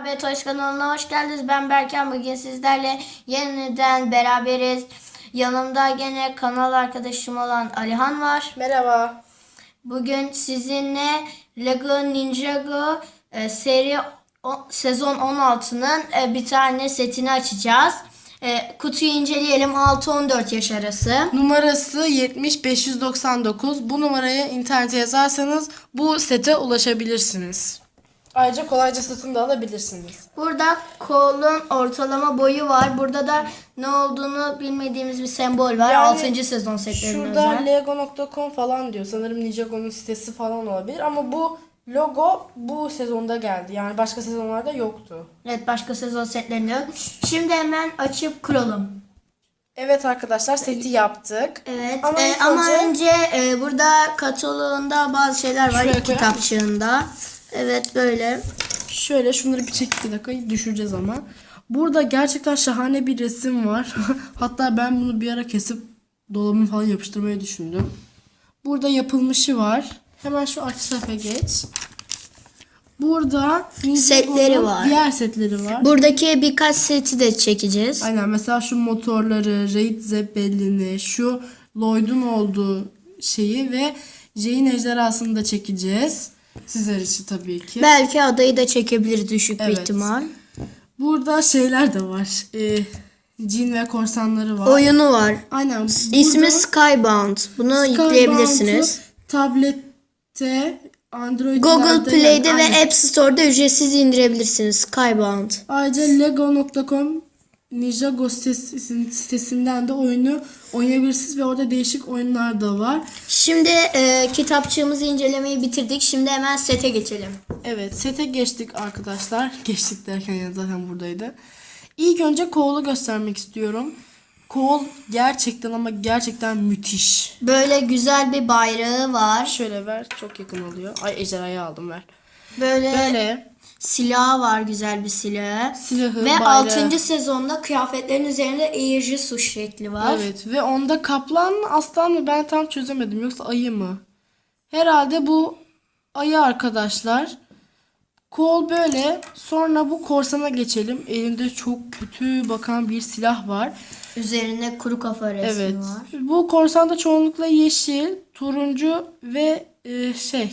Abi Toş kanalına hoş geldiniz. Ben Berken. Bugün sizlerle yeniden beraberiz. Yanımda gene kanal arkadaşım olan Alihan var. Merhaba. Bugün sizinle Lego Ninjago e, seri o- sezon 16'nın e, bir tane setini açacağız. E, kutuyu inceleyelim 6-14 yaş arası. Numarası 70599. Bu numaraya internete yazarsanız bu sete ulaşabilirsiniz. Ayrıca kolayca satın da alabilirsiniz. Burada kolun ortalama boyu var. Burada da ne olduğunu bilmediğimiz bir sembol var. Yani 6. sezon setlerinin Şurada özel. lego.com falan diyor. Sanırım Ninjago'nun sitesi falan olabilir ama bu logo bu sezonda geldi. Yani başka sezonlarda yoktu. Evet başka sezon setlerinde yok. Şimdi hemen açıp kuralım. Evet arkadaşlar seti yaptık. Evet Ama e, ilk ama önce- önce e, burada kataloğunda bazı şeyler var Şuraya ilk koyar kitapçığında. Evet böyle. Şöyle şunları bir çek bir dakika düşüreceğiz ama. Burada gerçekten şahane bir resim var. Hatta ben bunu bir ara kesip dolabımı falan yapıştırmayı düşündüm. Burada yapılmışı var. Hemen şu arka sayfaya geç. Burada Setleri var. Diğer setleri var. Buradaki birkaç seti de çekeceğiz. Aynen mesela şu motorları, Raid Zeppelin'i, şu Lloyd'un olduğu şeyi ve Jane ejderhasını da çekeceğiz. Sizler için tabii ki. Belki adayı da çekebiliriz düşük bir Evet. ihtimal. Burada şeyler de var. Ee, cin ve korsanları var. Oyunu var. Aynen. İsmi burada Skybound. Bunu Skybound'u yükleyebilirsiniz. Tablette, Android'lerde Google Play'de ve. App Store'da ücretsiz indirebilirsiniz Skybound. Ayrıca Lego.com Ninjago sitesi- sitesinden de oyunu oynayabilirsiniz ve orada değişik oyunlar da var. Şimdi e, kitapçığımızı incelemeyi bitirdik. Şimdi hemen sete geçelim. Evet sete geçtik arkadaşlar. Geçtik derken yani zaten buradaydı. İlk önce Cole'u göstermek istiyorum. Cole gerçekten ama gerçekten müthiş. Böyle güzel bir bayrağı var. Şöyle ver çok yakın oluyor. Ay ejderhayı aldım ver. Böyle Böyle silahı var güzel bir silahı. silahı Ve bayrağı. 6. sezonda kıyafetlerin üzerinde eğici su şekli var. Evet ve onda kaplan mı aslan mı ben tam çözemedim yoksa ayı mı? Herhalde bu ayı arkadaşlar. Kol böyle. Sonra bu korsana geçelim. Elinde çok kötü bakan bir silah var. Üzerinde kuru kafa resmi Evet. var. Bu korsanda çoğunlukla yeşil, turuncu ve e, şey